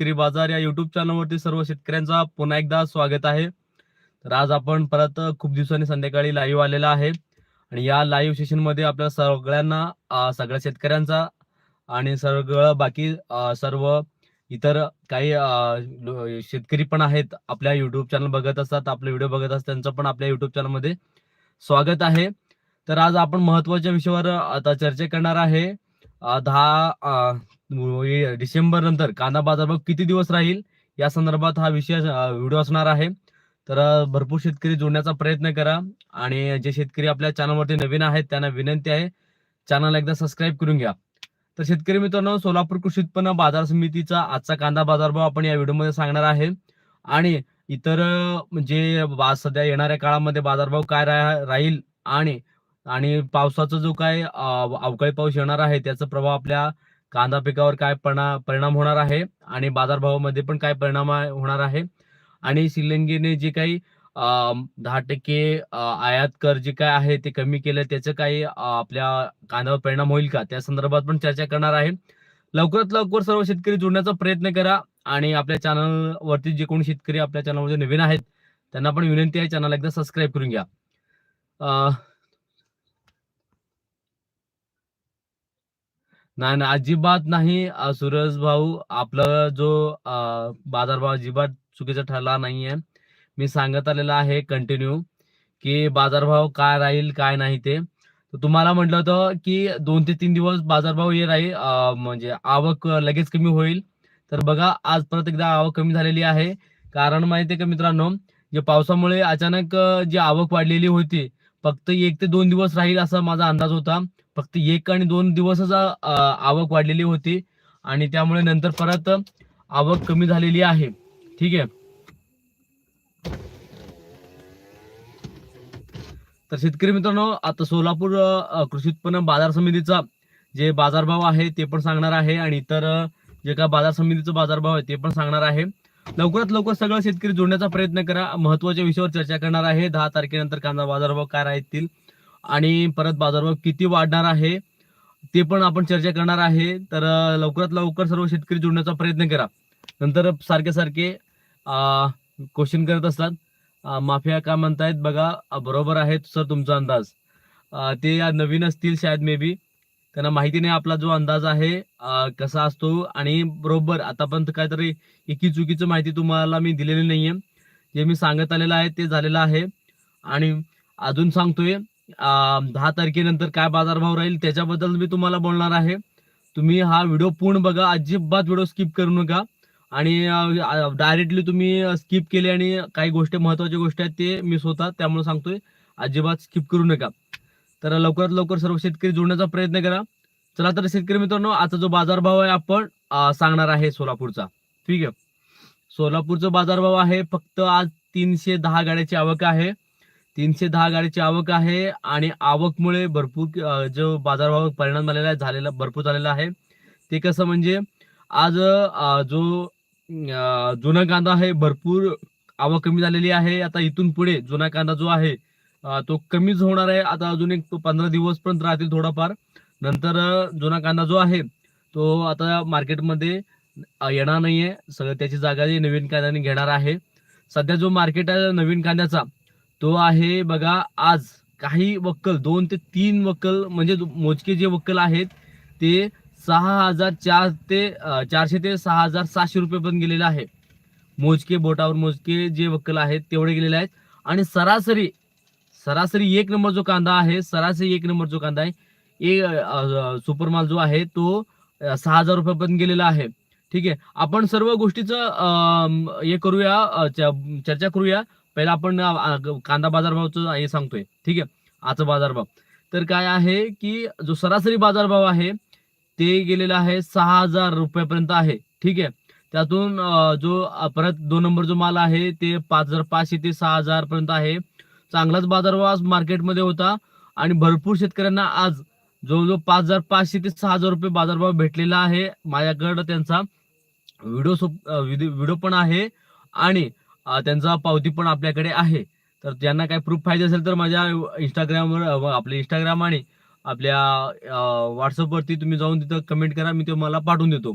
शेतकरी बाजार या युट्यूब चॅनलवरती सर्व शेतकऱ्यांचा पुन्हा एकदा स्वागत आहे. तर आज आपण परत खूप दिवसांनी संध्याकाळी लाईव्ह आलेला आहे. आणि या लाईव्ह सेशनमध्ये आपल्या सगळ्यांना सगळ्या शेतकऱ्यांचा आणि सगळं बाकी सर्व इतर काही शेतकरी पण आहेत आपल्या युट्यूब चॅनल बघत असतात आपले व्हिडिओ बघत असतात त्यांचं पण आपल्या युट्यूब चॅनलमध्ये स्वागत आहे. तर आज आपण महत्त्वाच्या विषयावर आता चर्चा करणार आहे. दहा डिसेंबर नंतर कांदा बाजारभाव किती दिवस राहील? या संदर्भात हा विषय व्हिडिओ असणार आहे. तर भरपूर शेतकरी जोडण्याचा प्रयत्न करा आणि जे शेतकरी आपल्या चॅनलवरती नवीन आहेत त्यांना विनंती आहे चॅनल एकदा सबस्क्राईब करून घ्या. तर शेतकरी मित्रांनो सोलापूर कृषी उत्पन्न बाजार समितीचा आजचा कांदा बाजारभाव आपण या व्हिडिओमध्ये सांगणार आहे. आणि इतर जे सध्या येणाऱ्या काळामध्ये बाजारभाव काय रा- राहील आणि आणि पावसाचा जो काय अवकाळी पाऊस येणार आहे त्याचा प्रभाव आपल्या कांदा पिकावर काय परिणाम होणार आहे आणि बाजारभावामध्ये पण काय परिणाम होणार आहे. आणि श्रीलंकेने जे काही दहा टक्के आयात कर जे काय आहे ते कमी केलं त्याचं काही आपल्या कांद्यावर परिणाम होईल का? त्या संदर्भात पण चर्चा करणार आहे. लवकरात लवकर सर्व शेतकरी जोडण्याचा प्रयत्न करा आणि आपल्या चॅनलवरती जे कोणी शेतकरी आपल्या चॅनलमध्ये नवीन आहेत त्यांना पण विनंती आहे चॅनल एकदा सबस्क्राईब करून घ्या अं, नाही नाही अजिबात नाही अं, सूरज भाऊ. आपला जो बाजारभाव अजिबात चुकीचा ठरला नाहीये. मी सांगत आलेला आहे कंटिन्यू की बाजारभाव काय राहील काय नाही ते. तर तुम्हाला म्हटलं होतं की दोन ते तीन दिवस बाजारभाव हे राहील म्हणजे आवक लगेच कमी होईल. तर बघा आज परत एकदा आवक कमी झालेली आहे. कारण माहितीये का मित्रांनो जे पावसामुळे अचानक जी आवक वाढलेली होती फक्त एक ते दोन दिवस राहील असा माझा अंदाज होता. फक्त एक आणि दोन दिवसच आवक वाढलेली होती. आणि त्यामुळे नंतर परत आवक कमी झालेली आहे. ठीक आहे? तर शेतकरी मित्रांनो आता सोलापूर कृषी उत्पन्न बाजार समितीचा जे बाजारभाव आहे ते पण सांगणार आहे. आणि इतर जे काय बाजार समितीचा बाजारभाव आहे ते पण सांगणार आहे. लवकरात लवकर सगळं शेतकरी जोडण्याचा प्रयत्न करा. महत्त्वाच्या विषयावर चर्चा करणार आहे. दहा तारखेनंतर कांदा बाजारभाव काय राहतील? आणि परत बाजारभाव किती वाढणार आहे ते पण आपण चर्चा करणार आहे. तर लवकरात लवकर सर्व शेतकरी जोडण्याचा प्रयत्न करा. नंतर सारखे सारखे क्वेश्चन करत असतात. माफिया काय म्हणतायत? बघा बरोबर आहे सर तुमचा अंदाज. ते या नवीन असतील शायद मे बी त्यांना माहिती नाही आपला जो अंदाज आहे कसा असतो. आणि बरोबर आतापर्यंत काहीतरी एकी चुकीचं माहिती तुम्हाला मी दिलेली नाहीये. जे मी सांगत आलेलं आहे ते झालेलं आहे. आणि अजून सांगतोय दहा तारखेनंतर काय बाजारभाव राहील त्याच्याबद्दल मी तुम्हाला बोलणार आहे. तुम्ही हा व्हिडिओ पूर्ण बघा अजिबात व्हिडिओ स्किप करू नका. आणि डायरेक्टली तुम्ही स्किप केले आणि काही गोष्टी महत्त्वाच्या गोष्टी आहेत ते मी स्वतः त्यामुळे सांगतोय. अजिबात स्किप करू नका. तर लवकरात लवकर सर्व शेतकरी जोडण्याचा प्रयत्न करा. चला तर शेतकरी मित्रांनो आता जो बाजारभाव आहे आपण सांगणार आहे सोलापूरचा. ठीक आहे? सोलापूरचा बाजारभाव आहे फक्त आज तीनशे दहा गाड्याची आवक आहे. तीनशे दहा गाडीची आवक आहे आणि आवकमुळे भरपूर जो बाजारभाव परिणाम झालेला आहे झालेला भरपूर झालेला आहे. ते कसं म्हणजे आज जो जुना कांदा आहे भरपूर आवक कमी झालेली आहे. आता इथून पुढे जुना कांदा जो आहे तो कमीच होणार आहे. आता अजून एक पंधरा दिवस पर्यंत राहतील थोडाफार. नंतर जुना कांदा जो आहे तो आता मार्केटमध्ये येणार नाहीये. सगळं त्याची जागा नवीन कांद्याने घेणार आहे. सध्या जो मार्केट आहे नवीन कांद्याचा तो आहे बघा आज. काही वक्कल दोन ते तीन वक्कल म्हणजे मोजके जे वक्कल आहेत ते सहा हजार चार ते चारशे ते सहा हजार सातशे रुपये पण गेलेले आहे. मोजके बोटावर मोजके जे वक्कल आहेत तेवढे गेलेले आहेत. आणि सरासरी सरासरी एक नंबर जो कांदा आहे सरासरी एक नंबर जो कांदा आहे ए सुपरमाल जो आहे तो सहा हजार रुपये पण गेलेला आहे. ठीक आहे? आपण सर्व गोष्टीचं हे करूया च- चर्चा करूया. पहिला आपण कांदा बाजारभावचं हे सांगतोय. ठीक आहे? आजचा बाजारभाव. तर काय आहे की जो सरासरी बाजारभाव आहे ते गेलेला आहे सहा हजार रुपयापर्यंत आहे. ठीक आहे? त्यातून जो परत दोन नंबर जो माल आहे ते पाच हजार पाचशे ते सहा हजार पर्यंत आहे. चांगलाच बाजारभाव आज मार्केटमध्ये होता. आणि भरपूर शेतकऱ्यांना आज जवळजवळ पाच हजार पाचशे ते सहा हजार रुपये बाजारभाव भेटलेला आहे. माझ्याकडं त्यांचा व्हिडिओ व्हिडिओ पण आहे. आणि त्यांचा पावती पण आपल्याकडे आहे. तर ज्यांना काही प्रूफ पाहिजे असेल तर माझ्या इंस्टाग्रामवर आपले इंस्टाग्राम आणि आपल्या व्हॉट्सअपवरती तुम्ही जाऊन तिथं कमेंट करा मी तुम्हाला पाठवून देतो.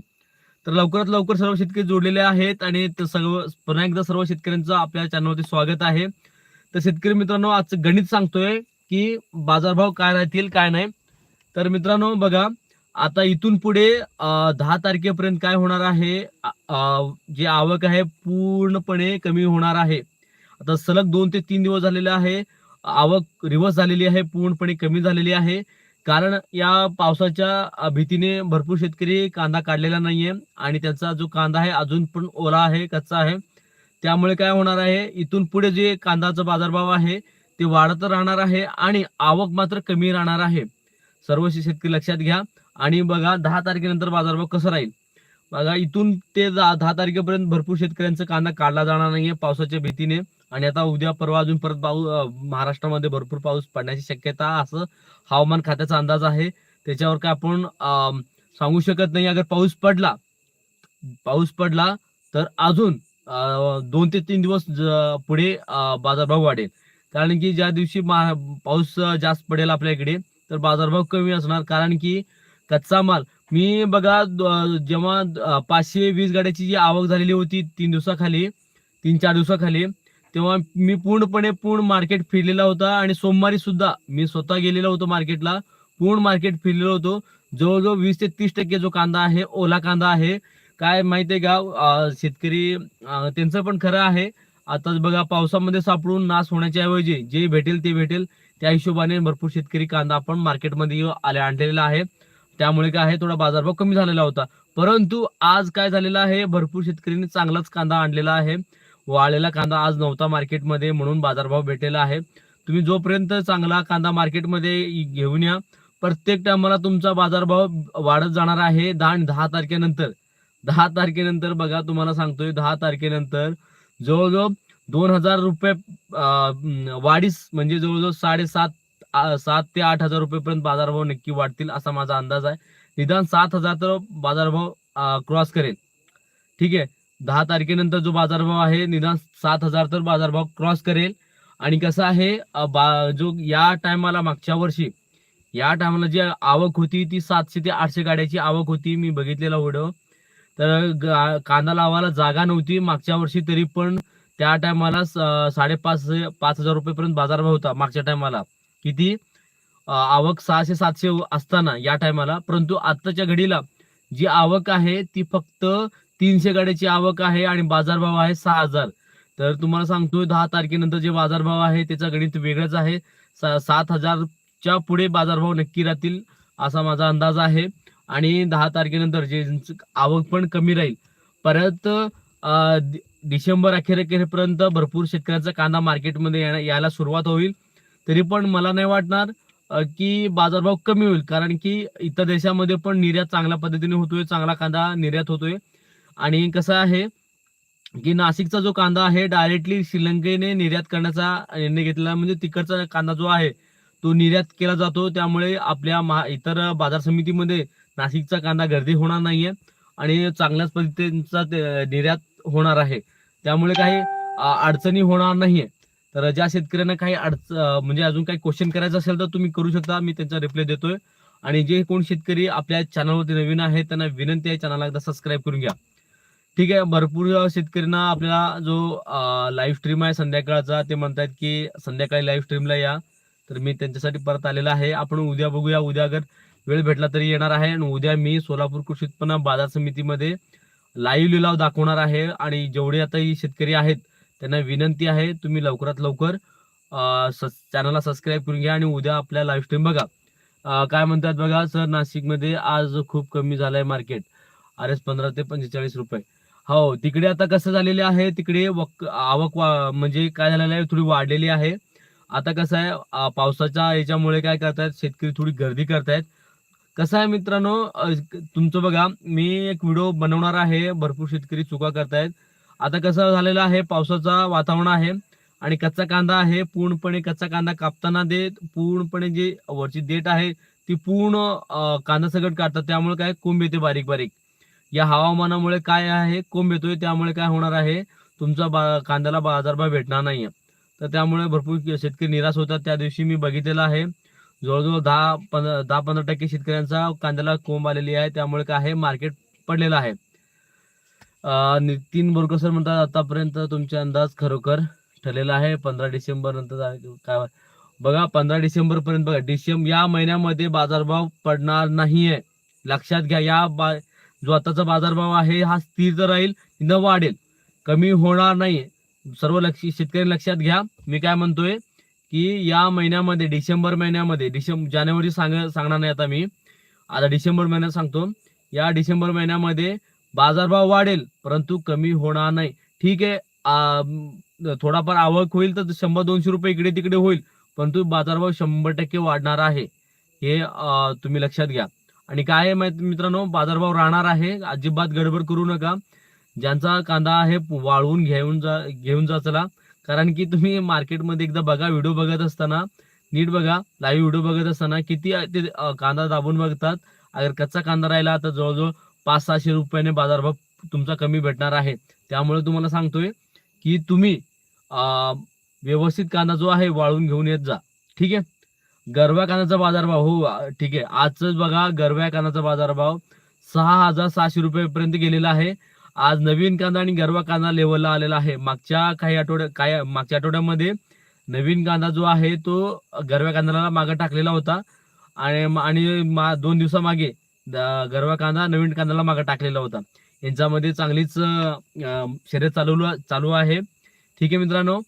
तर लवकरात लवकर सर्व शेतकरी जोडलेले आहेत आणि सर्व पुन्हा एकदा सर्व शेतकऱ्यांचं आपल्या चॅनलवरती स्वागत आहे. तर शेतकरी मित्रांनो आजचं गणित सांगतोय की बाजारभाव काय राहतील काय नाही. तर मित्रांनो बघा आता इथून पुढे दहा तारखेपर्यंत काय होणार आहे? जे आवक आहे पूर्णपणे कमी होणार आहे. आता सलग दोन ते तीन दिवस झालेले आहे. आवक रिव्हर्स झालेली आहे पूर्णपणे कमी झालेली आहे. कारण या पावसाच्या भीतीने भरपूर शेतकरी कांदा काढलेला नाहीये आणि त्याचा जो कांदा आहे अजून पण ओला आहे कच्चा आहे. त्यामुळे काय होणार आहे? इथून पुढे जे कांद्याचा बाजारभाव आहे ते वाढत राहणार आहे आणि आवक मात्र कमी राहणार आहे. सर्व शेतकरी लक्षात घ्या. आणि बघा दहा तारखेनंतर बाजारभाव कसा राहील? बघा इथून ते दहा तारखेपर्यंत भरपूर शेतकऱ्यांचा कांदा काढला जाणार नाहीये पावसाच्या भीतीने. आणि आता उद्या परवा अजून परत पाऊस महाराष्ट्रामध्ये भरपूर पाऊस पडण्याची शक्यता असं हवामान खात्याचा अंदाज आहे. त्याच्यावर काय आपण सांगू शकत नाही. अगर पाऊस पडला पाऊस पडला तर अजून दोन ते तीन दिवस पुढे बाजारभाव वाढेल. कारण की ज्या दिवशी पाऊस जास्त पडेल आपल्या इकडे तर बाजारभाव कमी असणार. कारण की कच्चा माल. मी बघा जेव्हा पाचशे वीस गाड्याची जी आवक झालेली होती तीन दिवसाखाली तीन चार दिवसाखाली तेव्हा मी पूर्णपणे पूर्ण मार्केट फिरलेला होता आणि सोमवारी सुद्धा मी स्वतः गेलेलो होतो मार्केटला. पूर्ण मार्केट फिरलेलो होतो. जवळजवळ वीस ते तीस टक्के जो कांदा आहे ओला कांदा आहे. काय माहितीये का शेतकरी त्यांचं पण खरं आहे. आता बघा पावसामध्ये सापडून नाश होण्याच्या ऐवजी जे भेटेल ते भेटेल. त्या हिशोबाने भरपूर शेतकरी कांदा आपण मार्केटमध्ये आले आणलेला आहे. त्यामुळे काय आहे थोडा बाजारभाव कमी झालेला होता. परंतु आज काय झालेलं आहे भरपूर शेतकऱ्यांनी चांगलाच कांदा आणलेला आहे. वाळलेला कांदा आज नव्हता मार्केटमध्ये म्हणून बाजारभाव भेटलेला आहे. तुम्ही जोपर्यंत चांगला कांदा मार्केटमध्ये घेऊन या प्रत्येक टायमाला तुमचा बाजारभाव वाढत जाणार आहे. दहा आणि दहा तारखेनंतर दहा तारखेनंतर बघा तुम्हाला सांगतोय दहा तारखेनंतर जवळजवळ दोन हजार रुपये अं, वाढीस म्हणजे जवळजवळ साडेसात सात ते आठ हजार रुपयेपर्यंत बाजारभाव नक्की वाढतील असा माझा अंदाज आहे. निदान सात हजार तर बाजारभाव क्रॉस करेल. ठीक आहे? दहा तारखेनंतर जो बाजारभाव आहे निदान सात हजार तर बाजारभाव क्रॉस करेल. आणि कसं आहे बा- जो या टायमाला मागच्या वर्षी या टायमाला जी आवक होती ती सातशे ते आठशे गाड्याची आवक होती. मी बघितलेला व्हिडिओ तर कांदा लावायला जागा नव्हती मागच्या वर्षी तरी पण त्या टायमाला साडेपाच पाच हजार रुपयेपर्यंत बाजारभाव होता मागच्या टायमाला किती आवक सहाशे सातशे असताना या टायमाला. परंतु आत्ताच्या घडीला जी आवक आहे ती फक्त तीनशे गाड्याची आवक आहे आणि बाजारभाव आहे सहा हजार. तर तुम्हाला सांगतोय दहा तारखेनंतर जे बाजारभाव आहे त्याचा गणित वेगळंच आहे. सा- सात हजारच्या पुढे बाजारभाव नक्की राहतील असा माझा अंदाज आहे. आणि दहा तारखेनंतर जे आवक पण कमी राहील. परत डिसेंबर अखेर अखेरपर्यंत भरपूर शेतकऱ्यांचा कांदा मार्केटमध्ये यायला सुरुवात होईल. तरी पण मला नाही वाटणार की बाजारभाव कमी होईल. कारण की इतर देशामध्ये पण निर्यात चांगल्या पद्धतीने होतोय चांगला कांदा निर्यात होतोय. आणि कसं आहे की नाशिकचा जो कांदा आहे डायरेक्टली श्रीलंकेने निर्यात करण्याचा निर्णय घेतला म्हणजे तिकडचा कांदा जो आहे तो निर्यात केला जातो. त्यामुळे आपल्या महा इतर बाजार समितीमध्ये नाशिकचा कांदा गर्दी होणार नाहीये आणि चांगल्याच पद्धतीचा निर्यात होणार आहे. त्यामुळे काही अडचणी होणार नाहीये. तर ज्या शेतकऱ्यांना काही अडच म्हणजे अजून काही क्वेश्चन करायचं असेल तर तुम्ही करू शकता. मी त्यांचा रिप्लाय देतोय. आणि जे कोण शेतकरी आपल्या चॅनलवरती नवीन आहे त्यांना विनंती आहे चॅनलला एकदा सबस्क्राईब करून घ्या. ठीक आहे भरपूर शेतकऱ्यांना आपल्याला जो लाईव्ह स्ट्रीम आहे संध्याकाळचा ते म्हणतात की संध्याकाळी लाईव्ह स्ट्रीमला या. तर मी त्यांच्यासाठी परत आलेला आहे. आपण उद्या बघूया. उद्या अगर वेळ भेटला तरी येणार आहे. आणि उद्या मी सोलापूर कृषी उत्पन्न बाजार समितीमध्ये लाईव्ह लिलाव दाखवणार आहे. आणि जेवढे आता ही शेतकरी आहेत त्यांना विनंती आहे तुम्ही लवकरात लवकर चॅनलला सबस्क्राईब करून घ्या आणि उद्या आपल्या लाईव्ह स्ट्रीम बघा. काय म्हणतात बघा सर नाशिकमध्ये आज खूप कमी झालंय मार्केट आर एस पंधरा ते पंचेचाळीस रुपये. हो तिकडे आता कसं झालेले आहे तिकडे वक आवक वा- म्हणजे काय झालेलं आहे थोडी वाढलेली आहे. आता कसं आहे पावसाच्या याच्यामुळे काय करतायत शेतकरी थोडी गर्दी करतायत. कसं आहे मित्रांनो तुमचं बघा मी एक व्हिडिओ बनवणार आहे भरपूर शेतकरी चुका करतायत. आता कसं झालेलं आहे पावसाचा वातावरण आहे आणि कच्चा कांदा आहे पूर्णपणे कच्चा कांदा कापताना देत पूर्णपणे जी वरची देठ आहे ती पूर्ण कांदा सगळं काढतात. त्यामुळे काय? कोंब येते बारीक बारीक. या हवामानामुळे काय आहे? कोंब येतोय त्यामुळे काय होणार आहे? तुमचा बा कांद्याला बाजारभाव भेटणार नाहीये. तर त्यामुळे भरपूर शेतकरी निराश होतात. त्या दिवशी मी बघितलेलं आहे जवळजवळ दहा पंधरा दहा पंधरा टक्के शेतकऱ्यांचा कांद्याला कोंब आलेली आहे. त्यामुळे काय आहे? मार्केट पडलेलं आहे. नितीन बोरकर सर म्हणतात आतापर्यंत तुमचा अंदाज खरोखर ठरलेला आहे. पंधरा डिसेंबर नंतर काय बघा पंधरा डिसेंबर पर्यंत बघा. डिसेंबर या महिन्यामध्ये बाजारभाव पडणार नाहीये. लक्षात घ्या या बा जो आताचा बाजारभाव आहे हा स्थिर तर राहील न वाढेल कमी होणार नाही सर्व लक्ष शेतकरी लक्षात घ्या. मी काय म्हणतोय की या महिन्यामध्ये डिसेंबर महिन्यामध्ये डिसेंबर जानेवारी सांग सांगणार नाही आता मी. आता डिसेंबर महिन्यात सांगतो. या डिसेंबर महिन्यामध्ये बाजारभाव वाढेल परंतु कमी होणार नाही. ठीक आहे थोडाफार आवक होईल तर शंभर दोनशे रुपये इकडे तिकडे होईल परंतु बाजारभाव शंभर टक्के वाढणार आहे. हे तुम्ही लक्षात घ्या. आणि काय आहे माहिती मित्रांनो बाजारभाव राहणार आहे अजिबात गडबड करू नका. ज्यांचा कांदा आहे वाळवून घेऊन जा घेऊन जा चला. कारण की तुम्ही मार्केटमध्ये एकदा बघा व्हिडिओ बघत असताना नीट बघा लाईव्ह व्हिडिओ बघत असताना किती ते कांदा दाबून बघतात. अगर कच्चा कांदा राहिला तर जवळजवळ पाच सहाशे रुपयाने बाजारभाव तुमचा कमी भेटणार आहे. त्यामुळे तुम्हाला सांगतोय की तुम्ही व्यवस्थित कांदा जो आहे वाळून घेऊन येत जा. ठीक आहे? गरव्या कांद्याचा बाजारभाव हो ठीक आहे. आजच बघा गरव्या कांद्याचा बाजारभाव सहा हजार सहाशे रुपयेपर्यंत गेलेला आहे. आज नवीन कांदा आणि गरवा कांदा लेवलला आलेला आहे. मागच्या काही आठवड्या काय मागच्या आठवड्यामध्ये नवीन कांदा जो आहे तो गरव्या कांद्याला मागे टाकलेला होता. आणि आणि मा- दोन दिवसामागे गरवा कांदा नवीन कांद्याला मागे टाकलेला होता. यांच्यामध्ये चांगलीच शर्यत चालू चालू आहे. ठीक आहे मित्रांनो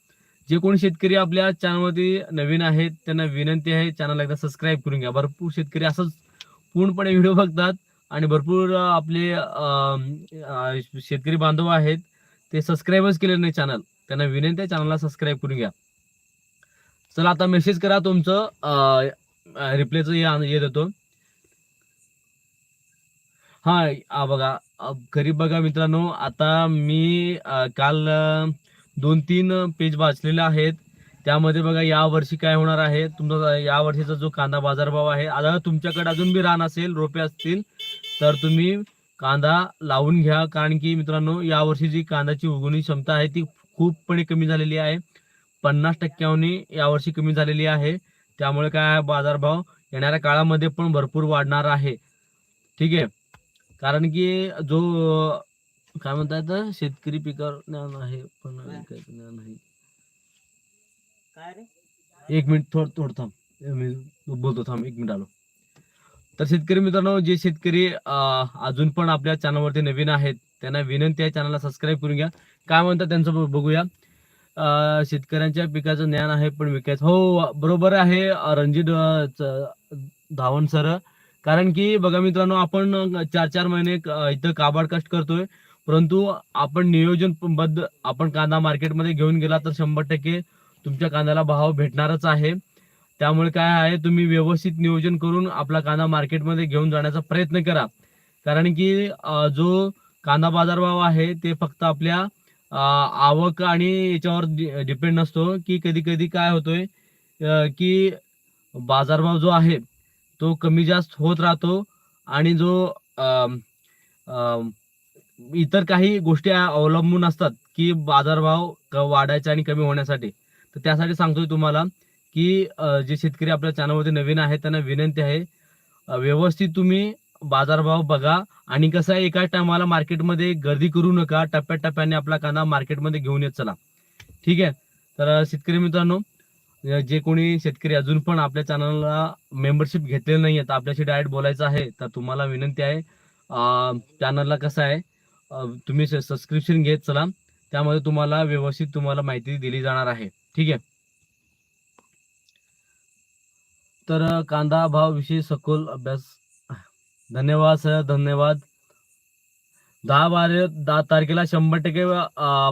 जे कोणी शेतकरी आपल्या चॅनलमध्ये नवीन आहेत त्यांना विनंती आहे चॅनल एकदा सबस्क्राईब करून घ्या. भरपूर शेतकरी असंच पूर्णपणे व्हिडिओ बघतात आणि भरपूर आपले शेतकरी बांधव आहेत. ते सबस्क्राईबच केले नाही चॅनल त्यांना विनंती आहे चॅनलला सबस्क्राईब करून घ्या. चला आता मेसेज करा तुमचं रिप्लेचं येत होतो. हा आ बघा अ, घरी बघा मित्रांनो आता मी अ, काल अ, दोन तीन पेज वाचलेले आहेत. त्यामध्ये बघा या वर्षी काय होणार आहे? तुमचा या वर्षीचा जो कांदा बाजारभाव आहे आता तुमच्याकडे अजून बी रान असेल रोपे असतील तर तुम्ही कांदा लावून घ्या. कारण की मित्रांनो या वर्षी जी कांद्याची उगवणी क्षमता आहे ती खूपपणे कमी झालेली आहे. पन्नास टक्क्यांनी यावर्षी कमी झालेली आहे. त्यामुळे काय आहे बाजारभाव येणाऱ्या काळामध्ये पण भरपूर वाढणार आहे. ठीक आहे? कारण की जो काय म्हणतात शेतकरी पिकावर ज्ञान आहे पण विकायचं ज्ञान नाही. काय रे? एक मिनिट थोड थोडं थांब. मी बोलतो थांब एक मिनिट आलो. तर शेतकरी मित्रांनो जे शेतकरी अजून पण आपल्या चॅनलवरती नवीन आहेत त्यांना विनंती आहे चॅनलला सबस्क्राईब करून घ्या. काय म्हणतात त्यांचं बघूया. शेतकऱ्यांच्या पिकाचं ज्ञान आहे पण विकायचं. हो बरोबर आहे रणजित धावण सर. कारण की बघा मित्रांनो आपण चार चार महिने इथं काबाड कष्ट करतोय. परंतु आपण नियोजनबद्ध आपण कांदा मार्केटमध्ये घेऊन गेला तर शंभर टक्के तुमच्या कांद्याला भाव भेटणारच आहे. त्यामुळे काय आहे तुम्ही व्यवस्थित नियोजन करून आपला कांदा मार्केटमध्ये घेऊन जाण्याचा प्रयत्न करा. कारण की जो कांदा बाजारभाव आहे ते फक्त आपल्या आवक आणि याच्यावर डिपेंड नसतो. की कधी कधी काय होतोय की बाजारभाव जो आहे तो कमी जास्त होत राहतो आणि जो इतर काही गोष्टी अवलंबून असतात की बाजारभाव क- वाढायचा आणि कमी होण्यासाठी. तर त्यासाठी सांगतोय तुम्हाला की जे शेतकरी आपल्या चॅनलवरती नवीन आहेत त्यांना विनंती आहे व्यवस्थित तुम्ही बाजारभाव बघा आणि कसं आहे एका टायमाला मार्केटमध्ये गर्दी करू नका टप्प्याटप्प्याने आपला कांदा मार्केटमध्ये घेऊन येत चला. ठीक आहे? तर शेतकरी मित्रांनो जे कोणी शेतकरी अजून पण आपल्या चॅनलला मेंबरशिप घेतलेलं नाही तर आपल्याशी डायरेक्ट बोलायचं आहे तर तुम्हाला विनंती आहे चॅनलला कसं आहे तुम्ही सबस्क्रिप्शन घेत चला त्यामध्ये तुम्हाला व्यवस्थित तुम्हाला माहिती दिली जाणार आहे. ठीक आहे? तर कांदा भाव विषयी सखोल अभ्यास. धन्यवाद सर. धन्यवाद. दहा बारा दहा तारखेला शंभर टक्के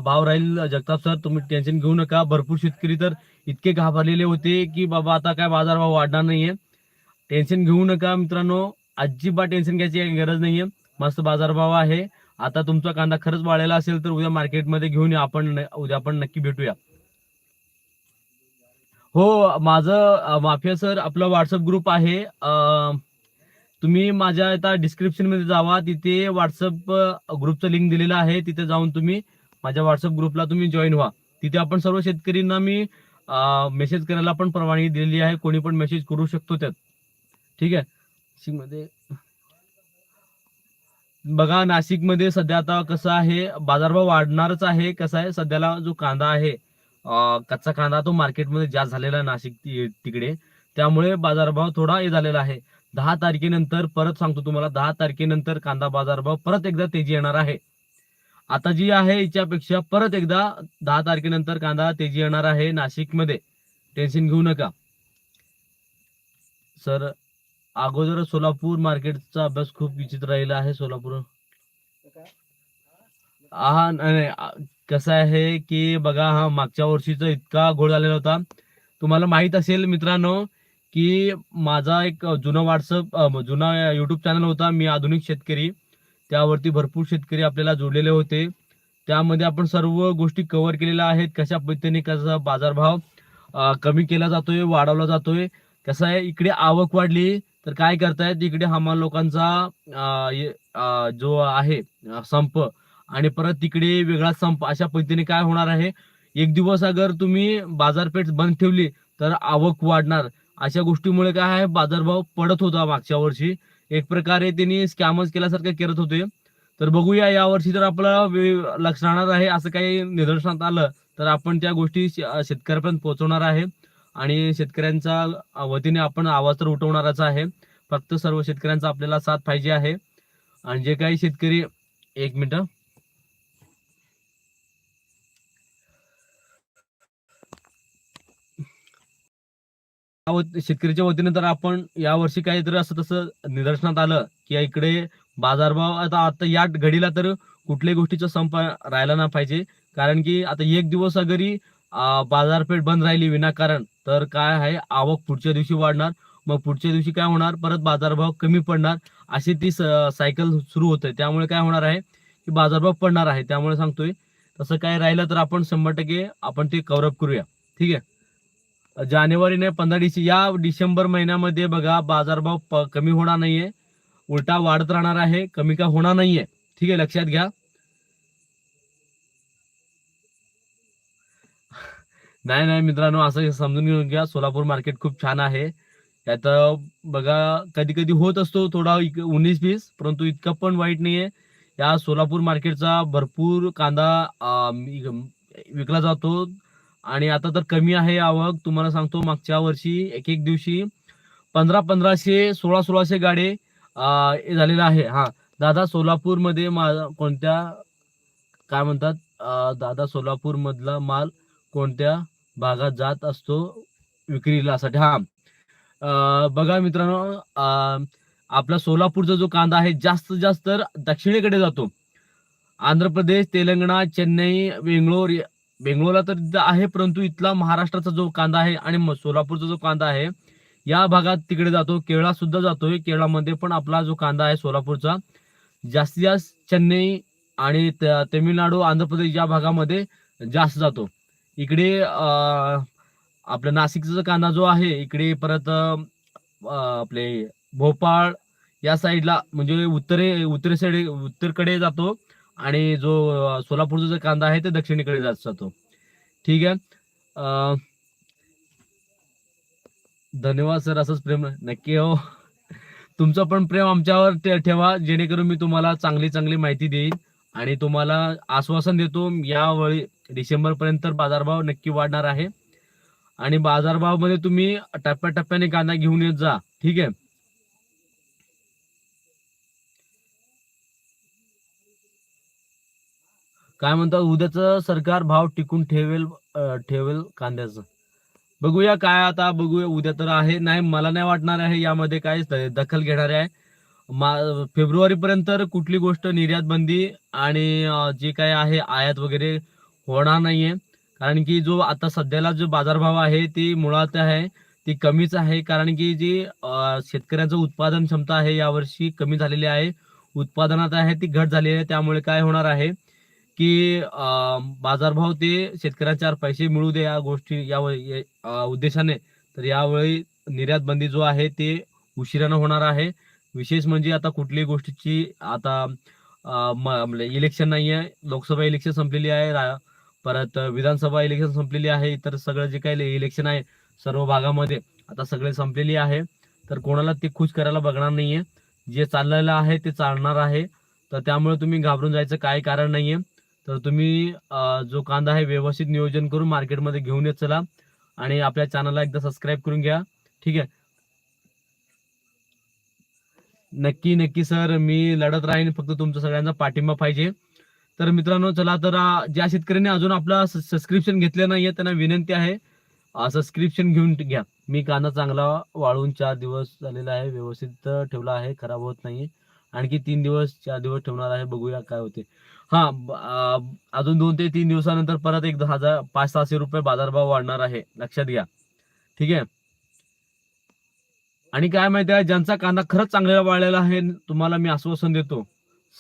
भाव राहील जगताप सर. तुम्ही टेन्शन घेऊ नका. भरपूर शेतकरी तर इतके घाबरलेले होते की बाबा आता काय बाजारभाव वाढणार नाहीये. टेन्शन घेऊ नका मित्रांनो. अजिबात टेन्शन घ्यायची काही गरज नाहीये. मस्त बाजारभाव आहे. आता तुमचा कांदा खरंच वाढलेला असेल तर उद्या मार्केटमध्ये घेऊन या. आपण उद्या आपण नक्की भेटूया. हो माझं माफिया सर आपला व्हॉट्सअप ग्रुप आहे. तुम्ही माझ्या आता डिस्क्रिप्शनमध्ये जावा. तिथे व्हॉट्सअप ग्रुपचं लिंक दिलेलं आहे. तिथे जाऊन तुम्ही माझ्या व्हॉट्सअप ग्रुपला तुम्ही जॉईन व्हा. तिथे आपण सर्व शेतकरींना मी मेसेज करायला पण परवानगी दिलेली आहे. कोणी पण मेसेज करू शकतो त्यात. ठीक आहे? मध्ये बघा नाशिकमध्ये सध्या आता कसं आहे बाजारभाव वाढणारच आहे. कसं आहे सध्याला जो कांदा आहे कच्चा कांदा तो मार्केटमध्ये जास्त झालेला आहे नाशिक तिकडे. त्यामुळे बाजारभाव थोडा हे झालेला आहे. दहा तारखेनंतर परत सांगतो तुम्हाला दहा तारखेनंतर कांदा बाजारभाव परत एकदा तेजी येणार आहे. आता जी आहे याच्यापेक्षा परत एकदा दहा तारखेनंतर कांदा तेजी येणार आहे नाशिकमध्ये. टेन्शन घेऊ नका. सर अगोदर सोलापूर मार्केटचा अभ्यास खूप विचित्र राहिला आहे सोलापूर. हा नाही नाही, कसं आहे की बघा हा मागच्या वर्षीचा इतका घोळ झालेला होता. तुम्हाला माहीत असेल मित्रांनो की माझा एक जुना व्हॉट्सअप जुना युट्यूब चॅनल होता मी आधुनिक शेतकरी. त्यावरती भरपूर शेतकरी आपल्याला जोडलेले होते. त्यामध्ये आपण सर्व गोष्टी कव्हर केलेल्या आहेत. कशा पद्धतीने कसा बाजारभाव कमी केला जातोय वाढवला जातोय कसं आहे इकडे आवक वाढली तर काय करतायत इकडे हमाल लोकांचा जो आहे संप आणि परत तिकडे वेगळा संप अशा पद्धतीने काय होणार आहे? एक दिवस अगर तुम्ही बाजारपेठ बंद ठेवली तर आवक वाढणार. अशा गोष्टीमुळे काय आहे बाजारभाव पडत होता मागच्या वर्षी. एक प्रकारे त्यांनी स्कॅमच केल्यासारखं करत होते. तर बघूया यावर्षी जर तर आपला लक्ष राहणार आहे असं काही निदर्शनात आलं तर आपण त्या गोष्टी शे- शेतकऱ्यापर्यंत पोहोचवणार आहे. आणि शेतकऱ्यांच्या वतीने आपण आवाज तर उठवणारच आहे. फक्त सर्व शेतकऱ्यांचा आपल्याला साथ पाहिजे आहे. आणि जे काही शेतकरी एक मिनिटं. शेतकऱ्याच्या वतीने तर आपण या वर्षी काहीतरी असं तसं निदर्शनात आलं की इकडे बाजारभाव आता आता या घडीला तर कुठल्याही गोष्टीचा संप राहिला नाही पाहिजे. कारण की आता एक दिवस अगरी बाजारपेठ बंद राहिली विनाकारण तर काय आहे? आवक पुढच्या दिवशी वाढणार. मग पुढच्या दिवशी काय होणार? परत बाजारभाव कमी पडणार. अशी ती सायकल सुरू होते. त्यामुळे काय होणार आहे? की बाजारभाव पडणार आहे. त्यामुळे सांगतोय तसं काय राहिलं तर आपण शंभर टक्के आपण ते कव्हरअप करूया. ठीक आहे? जानेवारी नाही पंधरा डिसेंबर या डिसेंबर महिन्यामध्ये बघा बाजारभाव कमी होणार नाहीये. उलटा वाढत राहणार आहे कमी का होणार नाहीये. ठीक आहे लक्षात घ्या. नाही नाही मित्रांनो असं समजून घेऊन घ्या. सोलापूर मार्केट खूप छान आहे. त्यात बघा कधी कधी होत असतो थोडा उन्नीस वीस परंतु इतका पण वाईट नाहीये. या सोलापूर मार्केटचा भरपूर कांदा विकला जातो. आणि आता तर कमी आहे आवक. तुम्हाला सांगतो मागच्या वर्षी एक एक दिवशी पंधरा पंधराशे सोळा सोळाशे गाडे झालेलं आहे. हा दादा सोलापूरमध्ये कोणत्या काय म्हणतात दादा सोलापूर मधला माल कोणत्या भागात जात असतो विक्रीला साठी? हा बघा मित्रांनो आपला सोलापूरचा जो कांदा आहे जास्तीत जास्त तर दक्षिणेकडे जातो. आंध्र प्रदेश तेलंगणा चेन्नई बेंगलोर बेंगलोरला तर आहे परंतु इथला महाराष्ट्राचा जो कांदा आहे आणि सोलापूरचा जो कांदा आहे या भागात तिकडे जातो केरळा सुद्धा जातोय केरळामध्ये पण आपला जो कांदा आहे सोलापूरचा जास्तीत जास्त चेन्नई आणि त- तमिळनाडू आंध्र प्रदेश या भागामध्ये जास्त जातो. इकडे अं, आपल्या नाशिकचा कांदा जो आहे इकडे परत आपले भोपाळ या साईडला म्हणजे उत्तरे उत्तरे साईड उत्तरकडे जातो. आणि जो सोलापूरचा जो कांदा आहे ते दक्षिणेकडे जात जातो. ठीक आहे? अं, धन्यवाद सर असंच प्रेम नक्की हो. तुमचं पण प्रेम आमच्यावर ठेवा जेणेकरून मी तुम्हाला चांगली चांगली माहिती देईन आणि तुम्हाला आश्वासन देतो यावेळी डिसेंबर पर्यंत बाजारभाव नक्की वाढणार आहे. आणि बाजारभावमध्ये तुम्ही टप्प्याटप्प्याने कांदा घेऊन येत जा. ठीक आहे? काय म्हणतात उद्याचं सरकार भाव टिकून ठेवेल ठेवेल कांद्याचं. बघूया काय आता बघूया उद्या तर आहे नाही मला नाही वाटणार आहे यामध्ये काय दखल घेणार आहे. मा- फेब्रुवारी पर्यंत कुठली गोष्ट निर्यात बंदी आणि जे काय आहे आयात वगैरे होणार नाहीये. कारण की जो आता सध्याला जो बाजारभाव आहे ती मुळात आहे ती कमीच आहे. कारण की जी शेतकऱ्यांचं उत्पादन क्षमता आहे यावर्षी कमी झालेली आहे. उत्पादनात आहे ती घट झालेली आहे त्यामुळे काय होणार आहे? की बाजारभाव ते शेतकऱ्यांना चार पैसे मिळू दे या गोष्टी या या- उद्देशाने. तर यावेळी निर्यात बंदी जो आहे ते उशिरानं होणार आहे. विशेष म्हणजे आता कुठल्याही गोष्टीची आता म्हणजे इलेक्शन नाही आहे लोकसभा इलेक्शन संपलेली आहे. रा- परत विधानसभा इलेक्शन संपलेली आहे. इतर सगळं जे काही इलेक्शन आहे सर्व भागामध्ये आता सगळे संपलेली आहे. तर कोणाला ते खुश करायला बघणार नाहीये. जे चाललेलं आहे ते चालणार आहे. तर त्यामुळे तुम्ही घाबरून जायचं काही कारण नाहीये. तर तुम्ही जो कांदा आहे व्यवस्थित नियोजन करून मार्केटमध्ये घेऊन येत चला आणि आपल्या चॅनलला एकदा सबस्क्राईब करून घ्या. ठीक आहे? नक्की नक्की सर मी लढत राहीन. फक्त तुमचा सगळ्यांचा पाठिंबा पाहिजे. तर मित्रांनो चला तर ज्या शेतकऱ्यांनी अजून आपला सबस्क्रिप्शन घेतलं नाहीये त्यांना विनंती आहे सबस्क्रिप्शन घेऊन घ्या. मी कांदा चांगला वाळून चार दिवस झालेला आहे व्यवस्थित ठेवला आहे खराब होत नाही आणखी तीन दिवस चार दिवस ठेवणार आहे बघूया काय होते. हा अजून दोन ते तीन दिवसानंतर परत एक दहा हजार पाच सहाशे रुपये बाजारभाव वाढणार आहे. लक्षात घ्या. ठीक आहे? आणि काय माहिती आहे ज्यांचा कांदा खरंच चांगला वाढलेला आहे तुम्हाला मी आश्वासन देतो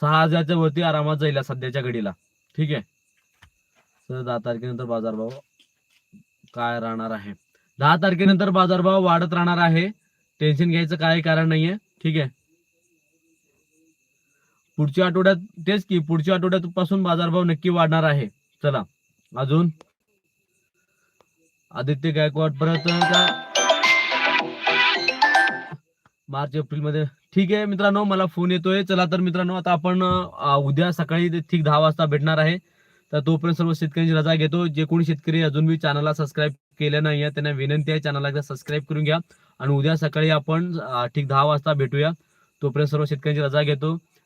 सहा हजारच्या वरती आरामात जाईल सध्याच्या घडीला. ठीक आहे? तर दहा तारखेनंतर बाजारभाव काय राहणार आहे? दहा तारखेनंतर बाजारभाव वाढत राहणार आहे. टेन्शन घ्यायचं काही कारण नाहीये. ठीक आहे? पुढच्या आठवड्यात तेच की पुढच्या आठवड्यात पासून बाजारभाव नक्की वाढणार आहे. चला अजून. आदित्य गायकवाड परत मार्च एप्रिलमध्ये ठीक आहे मित्रांनो मला फोन येतोय. चला तर मित्रांनो आता आपण उद्या सकाळी ठीक दहा वाजता भेटणार आहे. तर तोपर्यंत सर्व शेतकऱ्यांची रजा घेतो. जे कोणी शेतकरी अजून मी चॅनलला सबस्क्राईब केलं नाही आहे त्यांना विनंती आहे चॅनलला एकदा सबस्क्राईब करून घ्या. आणि उद्या सकाळी आपण ठीक दहा वाजता भेटूया. तोपर्यंत सर्व शेतकऱ्यांची रजा घेतो.